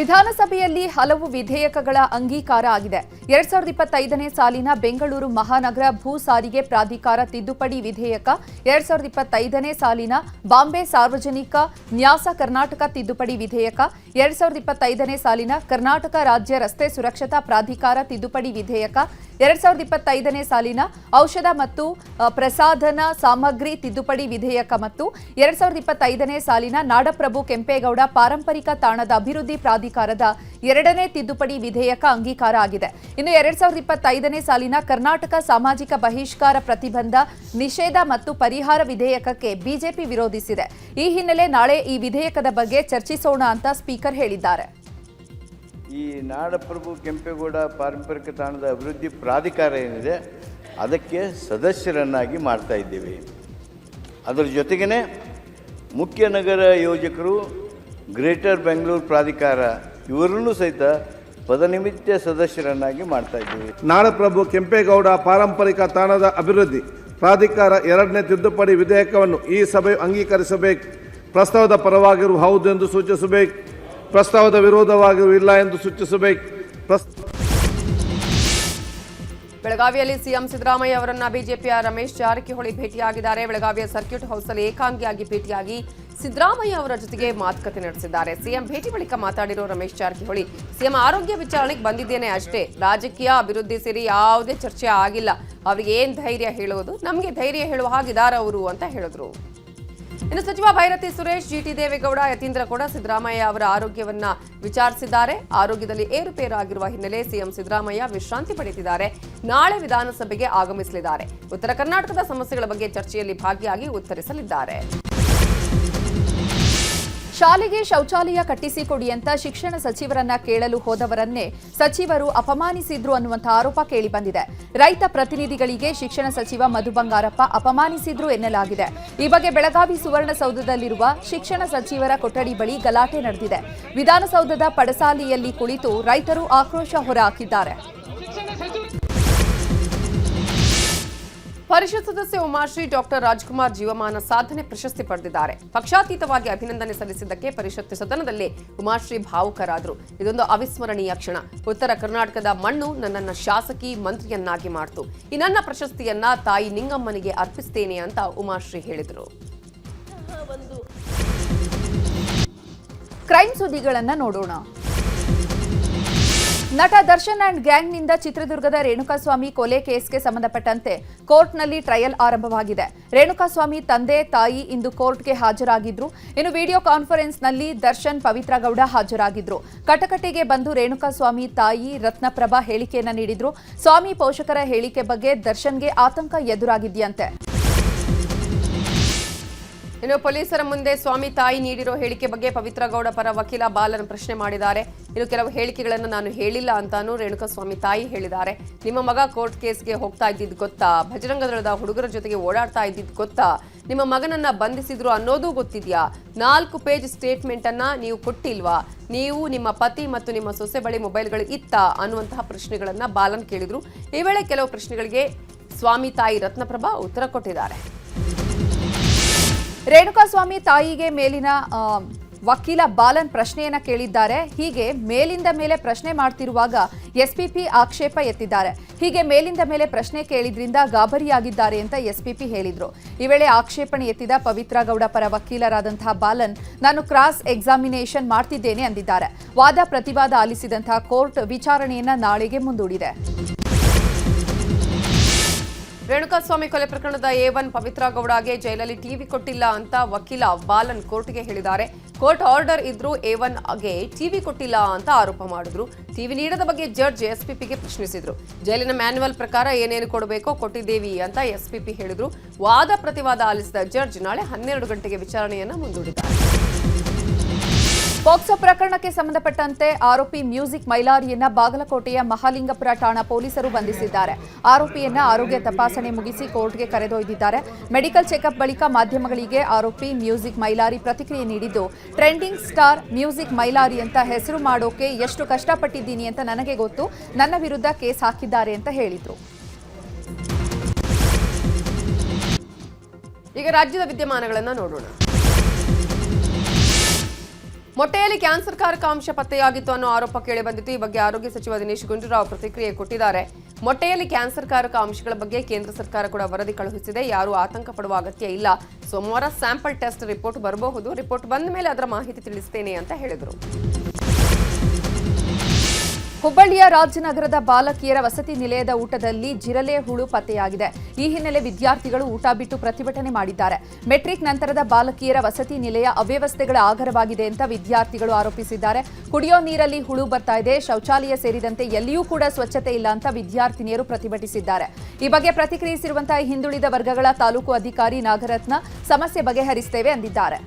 ವಿಧಾನಸಭೆಯಲ್ಲಿ ಹಲವು ವಿಧೇಯಕಗಳ ಅಂಗೀಕಾರ ಆಗಿದೆ. ಎರಡ್ ಸಾವಿರದ ಇಪ್ಪತ್ತೈದನೇ ಸಾಲಿನ ಬೆಂಗಳೂರು ಮಹಾನಗರ ಭೂ ಸಾರಿಗೆ ಪ್ರಾಧಿಕಾರ ತಿದ್ದುಪಡಿ ವಿಧೇಯಕ, ಎರಡ್ ಸಾವಿರದ ಇಪ್ಪತ್ತೈದನೇ ಸಾಲಿನ ಬಾಂಬೆ ಸಾರ್ವಜನಿಕ ನ್ಯಾಸ ಕರ್ನಾಟಕ ತಿದ್ದುಪಡಿ ವಿಧೇಯಕ, ಎರಡ್ ಸಾವಿರದ ಇಪ್ಪತ್ತೈದನೇ ಸಾಲಿನ ಕರ್ನಾಟಕ ರಾಜ್ಯ ರಸ್ತೆ ಸುರಕ್ಷತಾ ಪ್ರಾಧಿಕಾರ ತಿದ್ದುಪಡಿ ವಿಧೇಯಕ, ಎರಡ್ ಸಾವಿರದ ಇಪ್ಪತ್ತೈದನೇ ಸಾಲಿನ ಔಷಧ ಮತ್ತು ಪ್ರಸಾಧನ ಸಾಮಗ್ರಿ ತಿದ್ದುಪಡಿ ವಿಧೇಯಕ ಮತ್ತು ಎರಡ್ ಸಾವಿರದ ಇಪ್ಪತ್ತೈದನೇ ಸಾಲಿನ ನಾಡಪ್ರಭು ಕೆಂಪೇಗೌಡ ಪಾರಂಪರಿಕ ತಾಣದ ಅಭಿವೃದ್ಧಿ ಪ್ರಾಧಿಕಾರದ ಎರಡನೇ ತಿದ್ದುಪಡಿ ವಿಧೇಯಕ ಅಂಗೀಕಾರ ಆಗಿದೆ. ಇನ್ನು ಎರಡ್ ಸಾವಿರದ ಇಪ್ಪತ್ತೈದನೇ ಸಾಲಿನ ಕರ್ನಾಟಕ ಸಾಮಾಜಿಕ ಬಹಿಷ್ಕಾರ ಪ್ರತಿಬಂಧ ನಿಷೇಧ ಮತ್ತು ಪರಿಹಾರ ವಿಧೇಯಕಕ್ಕೆ ಬಿಜೆಪಿ ವಿರೋಧಿಸಿದೆ. ಈ ಹಿನ್ನೆಲೆ ನಾಳೆ ಈ ವಿಧೇಯಕದ ಬಗ್ಗೆ ಚರ್ಚಿಸೋಣ ಅಂತ ಸ್ಪೀಕರ್ ಹೇಳಿದ್ದಾರೆ. ಈ ನಾಡಪ್ರಭು ಕೆಂಪೇಗೌಡ ಪಾರಂಪರಿಕ ತಾಣದ ಅಭಿವೃದ್ಧಿ ಪ್ರಾಧಿಕಾರ ಏನಿದೆ, ಅದಕ್ಕೆ ಸದಸ್ಯರನ್ನಾಗಿ ಮಾಡ್ತಾ ಇದ್ದೀವಿ. ಅದರ ಜೊತೆಗೇ ಮುಖ್ಯ ನಗರ ಯೋಜಕರು ಗ್ರೇಟರ್ ಬೆಂಗಳೂರು ಪ್ರಾಧಿಕಾರ ಇವರನ್ನು ಸಹಿತ ಪದನಿಮಿತ್ಯ ಸದಸ್ಯರನ್ನಾಗಿ ಮಾಡ್ತಾ ಇದ್ದೀವಿ. ನಾಡಪ್ರಭು ಕೆಂಪೇಗೌಡ ಪಾರಂಪರಿಕ ತಾಣದ ಅಭಿವೃದ್ಧಿ ಪ್ರಾಧಿಕಾರ ಎರಡನೇ ತಿದ್ದುಪಡಿ ವಿಧೇಯಕವನ್ನು ಈ ಸಭೆ ಅಂಗೀಕರಿಸಬೇಕು. ಪ್ರಸ್ತಾವದ ಪರವಾಗಿರುವ ಹೌದು ಎಂದು ಸೂಚಿಸಬೇಕು. ಪ್ರಸ್ತಾವದ ವಿರೋಧವಾಗಿರುವ ಇಲ್ಲ ಎಂದು ಸೂಚಿಸಬೇಕು. ಪ್ರಸ್ ಬೆಳಗಾವಿಯಲ್ಲಿ ಸಿಎಂ ಸಿದ್ದರಾಮಯ್ಯ ಅವರನ್ನ ಬಿಜೆಪಿಯ ರಮೇಶ್ ಜಾರಕಿಹೊಳಿ ಭೇಟಿಯಾಗಿದ್ದಾರೆ. ಬೆಳಗಾವಿಯ ಸರ್ಕ್ಯೂಟ್ ಹೌಸ್ನಲ್ಲಿ ಏಕಾಂಗಿಯಾಗಿ ಭೇಟಿಯಾಗಿ ಸಿದ್ದರಾಮಯ್ಯ ಅವರ ಜೊತೆಗೆ ಮಾತುಕತೆ ನಡೆಸಿದ್ದಾರೆ. ಸಿಎಂ ಭೇಟಿ ಬಳಿಕ ಮಾತಾಡಿರೋ ರಮೇಶ್ ಜಾರಕಿಹೊಳಿ, ಸಿಎಂ ಆರೋಗ್ಯ ವಿಚಾರಣೆಗೆ ಬಂದಿದ್ದೇನೆ ಅಷ್ಟೇ. ರಾಜಕೀಯ ಅಭಿವೃದ್ಧಿ ಸೇರಿ ಯಾವುದೇ ಚರ್ಚೆ ಆಗಿಲ್ಲ. ಅವರಿಗೆ ಏನ್ ಧೈರ್ಯ ಹೇಳುವುದು? ನಮಗೆ ಧೈರ್ಯ ಹೇಳುವ ಹಾಗಿದ್ದಾರೆ ಅವರು ಅಂತ ಹೇಳಿದ್ರು. ಇನ್ನು ಸಚಿವ ಭೈರತಿ ಸುರೇಶ್ ಜಿಟಿ ದೇವೇಗೌಡ, ಯತೀಂದ್ರ ಕೂಡ ಸಿದ್ದರಾಮಯ್ಯ ಅವರ ಆರೋಗ್ಯವನ್ನ ವಿಚಾರಿಸಿದ್ದಾರೆ. ಆರೋಗ್ಯದಲ್ಲಿ ಏರುಪೇರಾಗಿರುವ ಹಿನ್ನೆಲೆ ಸಿಎಂ ಸಿದ್ದರಾಮಯ್ಯ ವಿಶ್ರಾಂತಿ ಪಡೆದಿದ್ದಾರೆ. ನಾಳೆ ವಿಧಾನಸಭೆಗೆ ಆಗಮಿಸಲಿದ್ದಾರೆ. ಉತ್ತರ ಕರ್ನಾಟಕದ ಸಮಸ್ಯೆಗಳ ಬಗ್ಗೆ ಚರ್ಚೆಯಲ್ಲಿ ಭಾಗಿಯಾಗಿ ಉತ್ತರಿಸಲಿದ್ದಾರೆ. ಶಾಲೆಗೆ ಶೌಚಾಲಯ ಕಟ್ಟಿಸಿಕೊಡಿ ಅಂತ ಶಿಕ್ಷಣ ಸಚಿವರನ್ನ ಕೇಳಲು ಹೋದವರನ್ನೇ ಸಚಿವರು ಅಪಮಾನಿಸಿದ್ರು ಅನ್ನುವಂಥ ಆರೋಪ ಕೇಳಿಬಂದಿದೆ. ರೈತ ಪ್ರತಿನಿಧಿಗಳಿಗೆ ಶಿಕ್ಷಣ ಸಚಿವ ಮಧು ಬಂಗಾರಪ್ಪ ಅಪಮಾನಿಸಿದ್ರು ಎನ್ನಲಾಗಿದೆ. ಈ ಬಗ್ಗೆ ಬೆಳಗಾವಿ ಸುವರ್ಣಸೌಧದಲ್ಲಿರುವ ಶಿಕ್ಷಣ ಸಚಿವರ ಕೊಠಡಿ ಬಳಿ ಗಲಾಟೆ ನಡೆದಿದೆ. ವಿಧಾನಸೌಧದ ಪಡಸಾಲಿಯಲ್ಲಿ ಕುಳಿತು ರೈತರು ಆಕ್ರೋಶ ಹೊರಹಾಕಿದ್ದಾರೆ ಪರಿಷತ್ ಸದಸ್ಯ ಉಮಾಶ್ರೀ ಡಾಕ್ಟರ್ ರಾಜ್ಕುಮಾರ್ ಜೀವಮಾನ ಸಾಧನೆ ಪ್ರಶಸ್ತಿ ಪಡೆದಿದ್ದಾರೆ. ಪಕ್ಷಾತೀತವಾಗಿ ಅಭಿನಂದನೆ ಸಲ್ಲಿಸಿದ್ದಕ್ಕೆ ಪರಿಷತ್ ಸದನದಲ್ಲಿ ಉಮಾಶ್ರೀ ಭಾವುಕರಾದರು. ಇದೊಂದು ಅವಿಸ್ಮರಣೀಯ ಕ್ಷಣ. ಉತ್ತರ ಕರ್ನಾಟಕದ ಮಣ್ಣು ನನ್ನನ್ನ ಶಾಸಕಿ ಮಂತ್ರಿಯನ್ನಾಗಿ ಮಾಡ್ತು. ಈ ನನ್ನ ಪ್ರಶಸ್ತಿಯನ್ನ ತಾಯಿ ನಿಂಗಮ್ಮನಿಗೆ ಅರ್ಪಿಸ್ತೇನೆ ಅಂತ ಉಮಾಶ್ರೀ ಹೇಳಿದರು. ಕ್ರೈಮ್ ಸುದ್ದಿಗಳನ್ನ ನೋಡೋಣ. ನಟ ದರ್ಶನ್ ಅಂಡ್ ಗ್ಯಾಂಗ್ನಿಂದ ಚಿತ್ರದುರ್ಗದ ರೇಣುಕಾಸ್ವಾಮಿ ಕೊಲೆ ಕೇಸ್ಗೆ ಸಂಬಂಧಪಟ್ಟಂತೆ ಕೋರ್ಟ್ನಲ್ಲಿ ಟ್ರಯಲ್ ಆರಂಭವಾಗಿದೆ. ರೇಣುಕಾಸ್ವಾಮಿ ತಂದೆ, ತಾಯಿ ಇಂದು ಕೋರ್ಟ್ಗೆ ಹಾಜರಾಗಿದ್ರು. ಇನ್ನು ವಿಡಿಯೋ ಕಾನ್ಫರೆನ್ಸ್ನಲ್ಲಿ ದರ್ಶನ್ ಪವಿತ್ರ ಗೌಡ ಹಾಜರಾಗಿದ್ರು. ಕಟಕಟೆಗೆ ಬಂದು ರೇಣುಕಾಸ್ವಾಮಿ ತಾಯಿ ರತ್ನಪ್ರಭಾ ಹೇಳಿಕೆಯನ್ನು ನೀಡಿದ್ರು. ಸ್ವಾಮಿ ಪೋಷಕರ ಹೇಳಿಕೆ ಬಗ್ಗೆ ದರ್ಶನ್ಗೆ ಆತಂಕ ಎದುರಾಗಿದೆಯಂತೆ. ಇನ್ನು ಪೊಲೀಸರ ಮುಂದೆ ಸ್ವಾಮಿ ತಾಯಿ ನೀಡಿರೋ ಹೇಳಿಕೆ ಬಗ್ಗೆ ಪವಿತ್ರ ಗೌಡ ಪರ ವಕೀಲ ಬಾಲನ್ ಪ್ರಶ್ನೆ ಮಾಡಿದ್ದಾರೆ. ಇನ್ನು ಕೆಲವು ಹೇಳಿಕೆಗಳನ್ನು ನಾನು ಹೇಳಿಲ್ಲ ಅಂತಾನೂ ರೇಣುಕಸ್ವಾಮಿ ತಾಯಿ ಹೇಳಿದ್ದಾರೆ. ನಿಮ್ಮ ಮಗ ಕೋರ್ಟ್ ಕೇಸ್ಗೆ ಹೋಗ್ತಾ ಇದ್ದಿದ್ದು ಗೊತ್ತಾ? ಭಜರಂಗದಳದ ಹುಡುಗರ ಜೊತೆಗೆ ಓಡಾಡ್ತಾ ಇದ್ದಿದ್ದು ಗೊತ್ತಾ? ನಿಮ್ಮ ಮಗನನ್ನ ಬಂಧಿಸಿದ್ರು ಅನ್ನೋದು ಗೊತ್ತಿದ್ಯಾ? ನಾಲ್ಕು ಪೇಜ್ ಸ್ಟೇಟ್ಮೆಂಟ್ ಅನ್ನ ನೀವು ಕೊಟ್ಟಿಲ್ವಾ? ನೀವು ನಿಮ್ಮ ಪತಿ ಮತ್ತು ನಿಮ್ಮ ಸೊಸೆ ಬಳಿ ಮೊಬೈಲ್ಗಳು ಇತ್ತಾ? ಅನ್ನುವಂತಹ ಪ್ರಶ್ನೆಗಳನ್ನ ಬಾಲನ್ ಕೇಳಿದ್ರು. ಈ ವೇಳೆ ಕೆಲವು ಪ್ರಶ್ನೆಗಳಿಗೆ ಸ್ವಾಮಿ ತಾಯಿ ರತ್ನಪ್ರಭಾ ಉತ್ತರ ಕೊಟ್ಟಿದ್ದಾರೆ. ರೇಣುಕಾಸ್ವಾಮಿ ತಾಯಿಗೆ ಮೇಲಿನ ವಕೀಲ ಬಾಲನ್ ಪ್ರಶ್ನೆಯನ್ನ ಕೇಳಿದ್ದಾರೆ. ಹೀಗೆ ಮೇಲಿಂದ ಮೇಲೆ ಪ್ರಶ್ನೆ ಮಾಡ್ತಿರುವಾಗ ಎಸ್ಪಿಪಿ ಆಕ್ಷೇಪ ಎತ್ತಿದ್ದಾರೆ. ಹೀಗೆ ಮೇಲಿಂದ ಮೇಲೆ ಪ್ರಶ್ನೆ ಕೇಳಿದ್ರಿಂದ ಗಾಬರಿಯಾಗಿದ್ದಾರೆ ಅಂತ ಎಸ್ಪಿಪಿ ಹೇಳಿದ್ರು. ಈ ವೇಳೆ ಆಕ್ಷೇಪಣೆ ಎತ್ತಿದ ಪವಿತ್ರ ಗೌಡ ಪರ ವಕೀಲರಾದಂತಹ ಬಾಲನ್, ನಾನು ಕ್ರಾಸ್ ಎಕ್ಸಾಮಿನೇಷನ್ ಮಾಡ್ತಿದ್ದೇನೆ ಅಂದಿದ್ದಾರೆ. ವಾದ ಪ್ರತಿವಾದ ಆಲಿಸಿದಂತಹ ಕೋರ್ಟ್ ವಿಚಾರಣೆಯನ್ನ ನಾಳೆಗೆ ಮುಂದೂಡಿದೆ. ರೇಣುಕಾಸ್ವಾಮಿ ಕೊಲೆ ಪ್ರಕರಣದ ಎ ಒನ್ ಪವಿತ್ರ ಗೌಡಗೆ ಜೈಲಲ್ಲಿ ಟಿವಿ ಕೊಟ್ಟಿಲ್ಲ ಅಂತ ವಕೀಲ ಬಾಲನ್ ಕೋರ್ಟ್ಗೆ ಹೇಳಿದ್ದಾರೆ. ಕೋರ್ಟ್ ಆರ್ಡರ್ ಇದ್ರೂ ಎ ಒನ್ಗೆ ಟಿವಿ ಕೊಟ್ಟಿಲ್ಲ ಅಂತ ಆರೋಪ ಮಾಡಿದ್ರು. ಟಿವಿ ನೀಡದ ಬಗ್ಗೆ ಜಡ್ಜ್ ಎಸ್ಪಿಪಿಗೆ ಪ್ರಶ್ನಿಸಿದ್ರು. ಜೈಲಿನ ಮ್ಯಾನ್ಯುವಲ್ ಪ್ರಕಾರ ಏನೇನು ಕೊಡಬೇಕೋ ಕೊಟ್ಟಿದ್ದೇವಿ ಅಂತ ಎಸ್ಪಿಪಿ ಹೇಳಿದ್ರು. ವಾದ ಪ್ರತಿವಾದ ಆಲಿಸಿದ ಜಡ್ಜ್ ನಾಳೆ ಹನ್ನೆರಡು ಗಂಟೆಗೆ ವಿಚಾರಣೆಯನ್ನು ಮುಂದೂಡಿದ್ದಾರೆ. ಪೋಕ್ಸೋ ಪ್ರಕರಣಕ್ಕೆ ಸಂಬಂಧಪಟ್ಟಂತೆ ಆರೋಪಿ ಮ್ಯೂಸಿಕ್ ಮೈಲಾರಿಯನ್ನ ಬಾಗಲಕೋಟೆಯ ಮಹಾಲಿಂಗಪುರ ಠಾಣಾ ಪೊಲೀಸರು ಬಂಧಿಸಿದ್ದಾರೆ. ಆರೋಪಿಯನ್ನ ಆರೋಗ್ಯ ತಪಾಸಣೆ ಮುಗಿಸಿ ಕೋರ್ಟ್ಗೆ ಕರೆದೊಯ್ದಿದ್ದಾರೆ. ಮೆಡಿಕಲ್ ಚೆಕಪ್ ಬಳಿಕ ಮಾಧ್ಯಮಗಳಿಗೆ ಆರೋಪಿ ಮ್ಯೂಸಿಕ್ ಮೈಲಾರಿ ಪ್ರತಿಕ್ರಿಯೆ ನೀಡಿದ್ದು, ಟ್ರೆಂಡಿಂಗ್ ಸ್ಟಾರ್ ಮ್ಯೂಸಿಕ್ ಮೈಲಾರಿ ಅಂತ ಹೆಸರು ಮಾಡೋಕೆ ಎಷ್ಟು ಕಷ್ಟಪಟ್ಟಿದ್ದೀನಿ ಅಂತ ನನಗೆ ಗೊತ್ತು. ನನ್ನ ವಿರುದ್ಧ ಕೇಸ್ ಹಾಕಿದ್ದಾರೆ ಅಂತ ಹೇಳಿದರು. ಈಗ ರಾಜ್ಯದ ವಿದ್ಯಮಾನಗಳನ್ನು ನೋಡೋಣ. ಮೊಟ್ಟೆಯಲ್ಲಿ ಕ್ಯಾನ್ಸರ್ ಕಾರಕ ಅಂಶ ಪತ್ತೆಯಾಗಿತ್ತು ಅನ್ನೋ ಆರೋಪ ಕೇಳಿ ಬಂದಿತ್ತು. ಈ ಬಗ್ಗೆ ಆರೋಗ್ಯ ಸಚಿವ ದಿನೇಶ್ ಗುಂಡೂರಾವ್ ಪ್ರತಿಕ್ರಿಯೆ ಕೊಟ್ಟಿದ್ದಾರೆ. ಮೊಟ್ಟೆಯಲ್ಲಿ ಕ್ಯಾನ್ಸರ್ ಕಾರಕ ಅಂಶಗಳ ಬಗ್ಗೆ ಕೇಂದ್ರ ಸರ್ಕಾರ ಕೂಡ ವರದಿ ಕಳುಹಿಸಿದೆ. ಯಾರು ಆತಂಕ ಪಡುವ ಅಗತ್ಯ ಇಲ್ಲ. ಸೋಮವಾರ ಸ್ಯಾಂಪಲ್ ಟೆಸ್ಟ್ ರಿಪೋರ್ಟ್ ಬರಬಹುದು. ರಿಪೋರ್ಟ್ ಬಂದ ಮೇಲೆ ಅದರ ಮಾಹಿತಿ ತಿಳಿಸ್ತೇನೆ ಅಂತ ಹೇಳಿದರು. ಹುಬ್ಬಳ್ಳಿಯ ರಾಜನಗರದ ಬಾಲಕಿಯರ ವಸತಿ ನಿಲಯದ ಊಟದಲ್ಲಿ ಜಿರಲೆ ಹುಳು ಪತ್ತೆಯಾಗಿದೆ. ಈ ಹಿನ್ನೆಲೆ ವಿದ್ಯಾರ್ಥಿಗಳು ಊಟ ಬಿಟ್ಟು ಪ್ರತಿಭಟನೆ ಮಾಡಿದ್ದಾರೆ. ಮೆಟ್ರಿಕ್ ನಂತರದ ಬಾಲಕಿಯರ ವಸತಿ ನಿಲಯ ಅವ್ಯವಸ್ಥೆಗಳ ಆಗರವಾಗಿದೆ ಅಂತ ವಿದ್ಯಾರ್ಥಿಗಳು ಆರೋಪಿಸಿದ್ದಾರೆ. ಕುಡಿಯೋ ನೀರಲ್ಲಿ ಹುಳು ಬರ್ತಾ ಇದೆ. ಶೌಚಾಲಯ ಸೇರಿದಂತೆ ಎಲ್ಲಿಯೂ ಕೂಡ ಸ್ವಚ್ಛತೆ ಇಲ್ಲ ಅಂತ ವಿದ್ಯಾರ್ಥಿನಿಯರು ಪ್ರತಿಭಟಿಸಿದ್ದಾರೆ. ಈ ಬಗ್ಗೆ ಪ್ರತಿಕ್ರಿಯಿಸಿರುವಂತಹ ಹಿಂದುಳಿದ ವರ್ಗಗಳ ತಾಲೂಕು ಅಧಿಕಾರಿ ನಾಗರತ್ನ ಸಮಸ್ಯೆ ಬಗೆಹರಿಸುತ್ತೇವೆ ಅಂದಿದ್ದಾರೆ.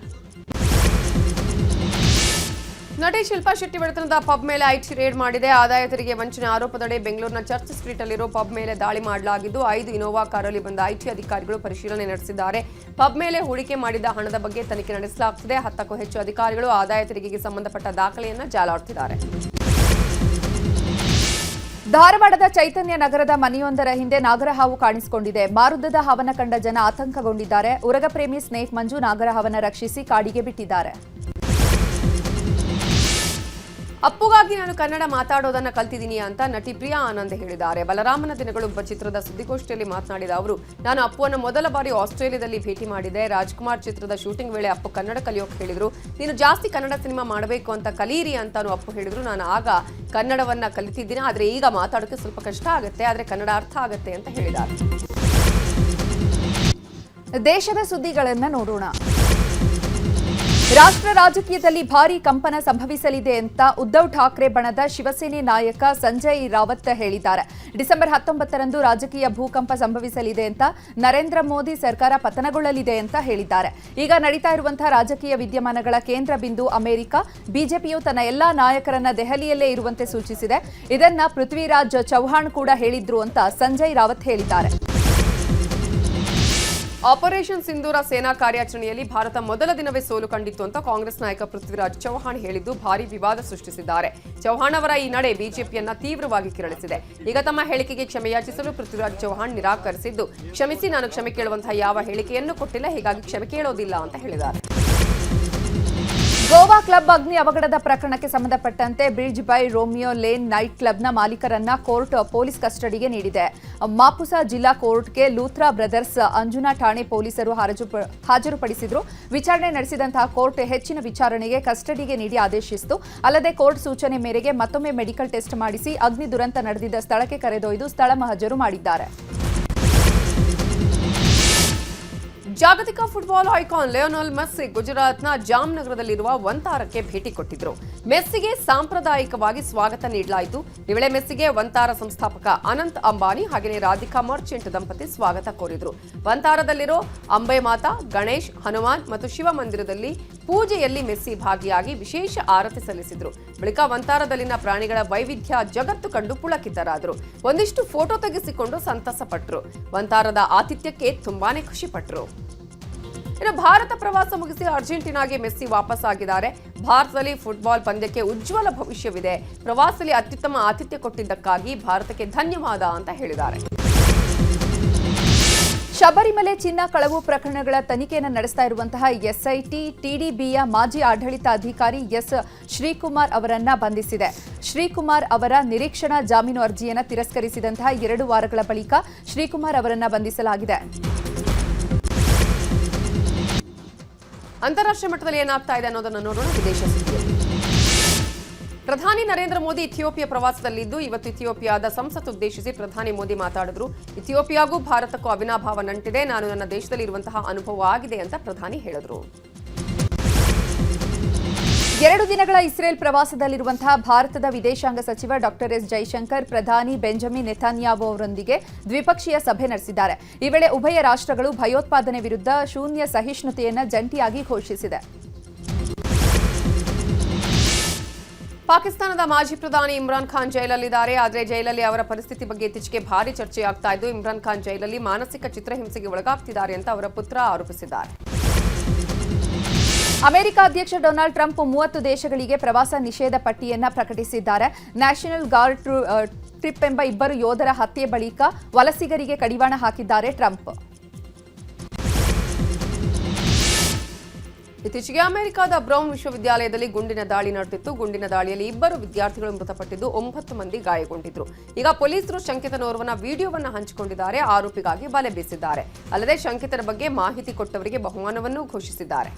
ನಟಿ ಶಿಲ್ಪಾ ಶೆಟ್ಟಿ ಬಡತನದ ಪಬ್ ಮೇಲೆ ಐಟಿ ರೇಡ್ ಮಾಡಿದೆ. ಆದಾಯ ತೆರಿಗೆ ವಂಚನೆ ಆರೋಪದಡಿ ಬೆಂಗಳೂರಿನ ಚರ್ಚ್ ಸ್ಟ್ರೀಟ್ ಅಲ್ಲಿರೋ ಪಬ್ ಮೇಲೆ ದಾಳಿ ಮಾಡಲಾಗಿದ್ದು, ಐದು ಇನೋವಾ ಕಾರಲ್ಲಿ ಬಂದ ಐಟಿ ಅಧಿಕಾರಿಗಳು ಪರಿಶೀಲನೆ ನಡೆಸಿದ್ದಾರೆ. ಪಬ್ ಮೇಲೆ ಹೂಡಿಕೆ ಮಾಡಿದ ಹಣದ ಬಗ್ಗೆ ತನಿಖೆ ನಡೆಸಲಾಗುತ್ತಿದೆ ಹತ್ತಕ್ಕೂ ಹೆಚ್ಚು ಅಧಿಕಾರಿಗಳು ಆದಾಯ ತೆರಿಗೆಗೆ ಸಂಬಂಧಪಟ್ಟ ದಾಖಲೆಯನ್ನು ಜಾಲಾಡ್ತಿದ್ದಾರೆ. ಧಾರವಾಡದ ಚೈತನ್ಯ ನಗರದ ಮನೆಯೊಂದರ ಹಿಂದೆ ನಾಗರಹಾವು ಕಾಣಿಸಿಕೊಂಡಿದೆ. ಮಾರುದ್ದದ ಹವನ ಕಂಡ ಜನ ಆತಂಕಗೊಂಡಿದ್ದಾರೆ. ಉರಗಪ್ರೇಮಿ ಸ್ನೇಹ್ ಮಂಜು ನಾಗರಹಾವನ್ನ ರಕ್ಷಿಸಿ ಕಾಡಿಗೆ ಬಿಟ್ಟಿದ್ದಾರೆ. ಅಪ್ಪುಗಾಗಿ ನಾನು ಕನ್ನಡ ಮಾತಾಡೋದನ್ನ ಕಲ್ತಿದ್ದೀನಿ ಅಂತ ನಟಿ ಪ್ರಿಯಾ ಆನಂದ್ ಹೇಳಿದ್ದಾರೆ. ಬಲರಾಮನ ದಿನಗಳು ಒಬ್ಬ ಚಿತ್ರದ ಸುದ್ದಿಗೋಷ್ಠಿಯಲ್ಲಿ ಮಾತನಾಡಿದ ಅವರು, ನಾನು ಅಪ್ಪುವನ್ನು ಮೊದಲ ಬಾರಿ ಆಸ್ಟ್ರೇಲಿಯಾದಲ್ಲಿ ಭೇಟಿ ಮಾಡಿದೆ. ರಾಜ್ಕುಮಾರ್ ಚಿತ್ರದ ಶೂಟಿಂಗ್ ವೇಳೆ ಅಪ್ಪು ಕನ್ನಡ ಕಲಿಯೋಕೆ ಹೇಳಿದ್ರು. ನೀನು ಜಾಸ್ತಿ ಕನ್ನಡ ಸಿನಿಮಾ ಮಾಡಬೇಕು ಅಂತ ಕಲೀರಿ ಅಂತಾನು ಅಪ್ಪು ಹೇಳಿದ್ರು. ನಾನು ಆಗ ಕನ್ನಡವನ್ನ ಕಲಿತಿದ್ದೀನಿ. ಆದರೆ ಈಗ ಮಾತಾಡೋಕೆ ಸ್ವಲ್ಪ ಕಷ್ಟ ಆಗುತ್ತೆ. ಆದರೆ ಕನ್ನಡ ಅರ್ಥ ಆಗುತ್ತೆ ಅಂತ ಹೇಳಿದ್ದಾರೆ. ದೇಶದ ಸುದ್ದಿಗಳನ್ನು ನೋಡೋಣ. ರಾಷ್ಟ್ರ ರಾಜಕೀಯದಲ್ಲಿ ಭಾರೀ ಕಂಪನ ಸಂಭವಿಸಲಿದೆ ಅಂತ ಉದ್ಧವ್ ಠಾಕ್ರೆ ಬಣದ ಶಿವಸೇನೆ ನಾಯಕ ಸಂಜಯ್ ರಾವತ್ ಹೇಳಿದ್ದಾರೆ. ಡಿಸೆಂಬರ್ ಹತ್ತೊಂಬತ್ತರಂದು ರಾಜಕೀಯ ಭೂಕಂಪ ಸಂಭವಿಸಲಿದೆ ಅಂತ ನರೇಂದ್ರ ಮೋದಿ ಸರ್ಕಾರ ಪತನಗೊಳ್ಳಲಿದೆ ಅಂತ ಹೇಳಿದ್ದಾರೆ. ಈಗ ನಡೀತಾ ಇರುವಂತಹ ರಾಜಕೀಯ ವಿದ್ಯಮಾನಗಳ ಕೇಂದ್ರ ಬಿಂದು ಅಮೆರಿಕ. ಬಿಜೆಪಿಯು ತನ್ನ ಎಲ್ಲಾ ನಾಯಕರನ್ನ ದೆಹಲಿಯಲ್ಲೇ ಇರುವಂತೆ ಸೂಚಿಸಿದೆ. ಇದನ್ನ ಪೃಥ್ವಿರಾಜ್ ಚೌಹಾಣ್ ಕೂಡ ಹೇಳಿದ್ರು ಅಂತ ಸಂಜಯ್ ರಾವತ್ ಹೇಳಿದ್ದಾರೆ. ಆಪರೇಷನ್ ಸಿಂಧೂರ ಸೇನಾ ಕಾರ್ಯಾಚರಣೆಯಲ್ಲಿ ಭಾರತ ಮೊದಲ ದಿನವೇ ಸೋಲು ಕಂಡಿತ್ತು ಅಂತ ಕಾಂಗ್ರೆಸ್ ನಾಯಕ ಪೃಥ್ವಿರಾಜ್ ಚೌಹಾಣ್ ಹೇಳಿದ್ದು ಭಾರಿ ವಿವಾದ ಸೃಷ್ಟಿಸಿದ್ದಾರೆ. ಚೌಹಾಣ್ ಅವರ ಈ ನಡೆ ಬಿಜೆಪಿಯನ್ನ ತೀವ್ರವಾಗಿ ಕೆರಳಿಸಿದೆ. ಈಗ ತಮ್ಮ ಹೇಳಿಕೆಗೆ ಕ್ಷಮೆಯಾಚಿಸಲು ಪೃಥ್ವಿರಾಜ್ ಚೌಹಾಣ್ ನಿರಾಕರಿಸಿದ್ದು. ಕ್ಷಮಿಸಿ, ನಾನು ಕ್ಷಮೆ ಕೇಳುವಂತಹ ಯಾವ ಹೇಳಿಕೆಯನ್ನು ಕೊಟ್ಟಿಲ್ಲ, ಹೀಗಾಗಿ ಕ್ಷಮೆ ಕೇಳೋದಿಲ್ಲ ಅಂತ ಹೇಳಿದ್ದಾರೆ. ಗೋವಾ ಕ್ಲಬ್ ಅಗ್ನಿ ಅವಘಡದ ಪ್ರಕರಣಕ್ಕೆ ಸಂಬಂಧಪಟ್ಟಂತೆ bridge by Romeo Lane night ಕ್ಲಬ್ನ ಮಾಲೀಕರನ್ನ ಕೋರ್ಟ್, ಪೊಲೀಸ್ ಕಸ್ಟಡಿಗೆ ನೀಡಿದೆ. ಮಾಪುಸಾ ಜಿಲ್ಲಾ ಕೋರ್ಟ್ಗೆ ಲೂಥ್ರಾ ಬ್ರದರ್ಸ್, ಅಂಜುನಾ ಠಾಣೆ ಪೊಲೀಸರು ಹಾಜರು- ಹಾಜರುಪಡಿಸಿದ್ರು. ವಿಚಾರಣೆ ನಡೆಸಿದಂತಹ ಕೋರ್ಟ್ ಹೆಚ್ಚಿನ ವಿಚಾರಣೆಗೆ ಕಸ್ಟಡಿಗೆ ನೀಡಿ ಆದೇಶಿಸಿತು. ಅಲ್ಲದೆ ಕೋರ್ಟ್ ಸೂಚನೆ ಮೇರೆಗೆ ಮತ್ತೊಮ್ಮೆ ಮೆಡಿಕಲ್ ಟೆಸ್ಟ್ ಮಾಡಿಸಿ ಅಗ್ನಿ ದುರಂತ ನಡೆದಿದ್ದ ಸ್ಥಳಕ್ಕೆ ಕರೆದೊಯ್ದು ಸ್ಥಳ ಮಹಜರು ಮಾಡಿದ್ದಾರೆ. ಜಾಗತಿಕ ಫುಟ್ಬಾಲ್ ಐಕಾನ್ ಲಿಯೋನಲ್ ಮೆಸ್ಸಿ ಗುಜರಾತ್ನ ಜಾಮ್ನಗರದಲ್ಲಿರುವ ವಂತಾರಕ್ಕೆ ಭೇಟಿ ಕೊಟ್ಟಿದ್ರು. ಮೆಸ್ಸಿಗೆ ಸಾಂಪ್ರದಾಯಿಕವಾಗಿ ಸ್ವಾಗತ ನೀಡಲಾಯಿತು. ಈ ವೇಳೆ ಮೆಸ್ಸಿಗೆ ವಂತಾರ ಸಂಸ್ಥಾಪಕ ಅನಂತ್ ಅಂಬಾನಿ ಹಾಗೆಯೇ ರಾಧಿಕಾ ಮರ್ಚೆಂಟ್ ದಂಪತಿ ಸ್ವಾಗತ ಕೋರಿದ್ರು. ವಂತಾರದಲ್ಲಿರೋ ಅಂಬೆ ಮಾತಾ, ಗಣೇಶ್, ಹನುಮಾನ್ ಮತ್ತು ಶಿವ ಮಂದಿರದಲ್ಲಿ ಪೂಜೆಯಲ್ಲಿ ಮೆಸ್ಸಿ ಭಾಗಿಯಾಗಿ ವಿಶೇಷ ಆರತಿ ಸಲ್ಲಿಸಿದ್ರು. ಬಳಿಕ ವಂತಾರದಲ್ಲಿನ ಪ್ರಾಣಿಗಳ ವೈವಿಧ್ಯ ಜಗತ್ತು ಕಂಡು ಪುಳಕಿತರಾದರು. ಒಂದಿಷ್ಟು ಫೋಟೋ ತೆಗೆಸಿಕೊಂಡು ಸಂತಸ ಪಟ್ಟರು ವಂತಾರದ ಆತಿಥ್ಯಕ್ಕೆ ತುಂಬಾನೇ ಖುಷಿ ಪಟ್ರು ಇನ್ನು ಭಾರತ ಪ್ರವಾಸ ಮುಗಿಸಿ ಅರ್ಜೆಂಟೀನಾಗೆ ಮೆಸ್ಸಿ ವಾಪಸ್ ಆಗಿದ್ದಾರೆ ಭಾರತದಲ್ಲಿ ಫುಟ್ಬಾಲ್ ಪಂದ್ಯಕ್ಕೆ ಉಜ್ವಲ ಭವಿಷ್ಯವಿದೆ. ಪ್ರವಾಸದಲ್ಲಿ ಅತ್ಯುತ್ತಮ ಆತಿಥ್ಯ ಕೊಟ್ಟಿದ್ದಕ್ಕಾಗಿ ಭಾರತಕ್ಕೆ ಧನ್ಯವಾದ ಅಂತ ಹೇಳಿದ್ದಾರೆ. ಶಬರಿಮಲೆ ಚಿನ್ನ ಕಳವು ಪ್ರಕರಣಗಳ ತನಿಖೆಯನ್ನು ನಡೆಸ್ತಾ ಇರುವಂತಹ ಎಸ್ಐಟಿ, ಟಿಡಿಬಿಯ ಮಾಜಿ ಆಡಳಿತಾಧಿಕಾರಿ ಎಸ್ ಶ್ರೀಕುಮಾರ್ ಅವರನ್ನ ಬಂಧಿಸಿದೆ. ಶ್ರೀಕುಮಾರ್ ಅವರ ನಿರೀಕ್ಷಣಾ ಜಾಮೀನು ಅರ್ಜಿಯನ್ನು ತಿರಸ್ಕರಿಸಿದಂತಹ ಎರಡು ವಾರಗಳ ಬಳಿಕ ಶ್ರೀಕುಮಾರ್ ಅವರನ್ನ ಬಂಧಿಸಲಾಗಿದೆ. ಅಂತಾರಾಷ್ಟ್ರೀಯ ಮಟ್ಟದಲ್ಲಿ ಏನಾಗ್ತಾ ಇದೆ ಅನ್ನೋದನ್ನು ನೋಡೋಣ. ವಿದೇಶ ಸುದ್ದಿಯಲ್ಲಿ ಪ್ರಧಾನಿ ನರೇಂದ್ರ ಮೋದಿ ಇಥಿಯೋಪಿಯಾ ಪ್ರವಾಸದಲ್ಲಿದ್ದು, ಇವತ್ತು ಇಥಿಯೋಪಿಯಾದ ಸಂಸತ್ ಉದ್ದೇಶಿಸಿ ಪ್ರಧಾನಿ ಮೋದಿ ಮಾತಾಡಿದ್ರು. ಇಥಿಯೋಪಿಯಾಗೂ ಭಾರತಕ್ಕೂ ಅವಿನಾಭಾವ ನಂಟಿದೆ, ನಾನು ನನ್ನ ದೇಶದಲ್ಲಿ ಇರುವಂತಹ ಅನುಭವ ಆಗಿದೆ ಅಂತ ಪ್ರಧಾನಿ ಹೇಳಿದ್ರು. ಎರಡು ದಿನಗಳ ಇಸ್ರೇಲ್ ಪ್ರವಾಸದಲ್ಲಿರುವಂತಹ ಭಾರತದ ವಿದೇಶಾಂಗ ಸಚಿವ ಡಾಕ್ಟರ್ ಎಸ್. ಜೈಶಂಕರ್, ಪ್ರಧಾನಿ ಬೆಂಜಮಿನ್ ನೆತಾನ್ಯಾವು ಅವರೊಂದಿಗೆ ದ್ವಿಪಕ್ಷೀಯ ಸಭೆ ನಡೆಸಿದ್ದಾರೆ. ಈ ವೇಳೆ ಉಭಯ ರಾಷ್ಟ್ರಗಳು ಭಯೋತ್ಪಾದನೆ ವಿರುದ್ಧ ಶೂನ್ಯ ಸಹಿಷ್ಣುತೆಯನ್ನು ಜಂಟಿಯಾಗಿ ಘೋಷಿಸಿದೆ. ಪಾಕಿಸ್ತಾನದ ಮಾಜಿ ಪ್ರಧಾನಿ ಇಮ್ರಾನ್ ಖಾನ್ ಜೈಲಲ್ಲಿದ್ದಾರೆ. ಆದರೆ ಜೈಲಲ್ಲಿ ಅವರ ಪರಿಸ್ಥಿತಿ ಬಗ್ಗೆ ಇತ್ತೀಚೆಗೆ ಭಾರಿ ಚರ್ಚೆಯಾಗ್ತಾ ಇದ್ದು, ಇಮ್ರಾನ್ ಖಾನ್ ಜೈಲಲ್ಲಿ ಮಾನಸಿಕ ಚಿತ್ರಹಿಂಸೆಗೆ ಒಳಗಾಗ್ತಿದ್ದಾರೆ ಅಂತ ಅವರ ಪುತ್ರ ಆರೋಪಿಸಿದ್ದಾರೆ. ಅಮೆರಿಕ ಅಧ್ಯಕ್ಷ ಡೊನಾಲ್ಡ್ ಟ್ರಂಪ್ ಮೂವತ್ತು ದೇಶಗಳಿಗೆ ಪ್ರವಾಸ ನಿಷೇಧ ಪಟ್ಟಿಯನ್ನು ಪ್ರಕಟಿಸಿದ್ದಾರೆ. ನ್ಯಾಷನಲ್ ಗಾರ್ಡ್ ಟ್ರು- ಟ್ರಿಪ್ ಎಂಬ ಇಬ್ಬರು ಯೋಧರ ಹತ್ಯೆ ಬಳಿಕ ವಲಸಿಗರಿಗೆ ಕಡಿವಾಣ ಹಾಕಿದ್ದಾರೆ ಟ್ರಂಪ್. ಇತ್ತೀಚೆಗೆ ಅಮೆರಿಕದ ಬ್ರೌನ್ ವಿಶ್ವವಿದ್ಯಾಲಯದಲ್ಲಿ ಗುಂಡಿನ ದಾಳಿ ನಡೆದಿತ್ತು. ಗುಂಡಿನ ದಾಳಿಯಲ್ಲಿ ಇಬ್ಬರು ವಿದ್ಯಾರ್ಥಿಗಳು ಮೃತಪಟ್ಟಿದ್ದು ಒಂಬತ್ತು ಮಂದಿ ಗಾಯಗೊಂಡಿದ್ರು. ಈಗ ಪೊಲೀಸರು ಶಂಕಿತನೋರ್ವನ ವಿಡಿಯೋವನ್ನು ಹಂಚಿಕೊಂಡಿದ್ದಾರೆ. ಆರೋಪಿಗಾಗಿ ಬಲೆ ಬೀಸಿದ್ದಾರೆ. ಅಲ್ಲದೆ ಶಂಕಿತರ ಬಗ್ಗೆ ಮಾಹಿತಿ ಕೊಟ್ಟವರಿಗೆ ಬಹುಮಾನವನ್ನು ಘೋಷಿಸಿದ್ದಾರೆ.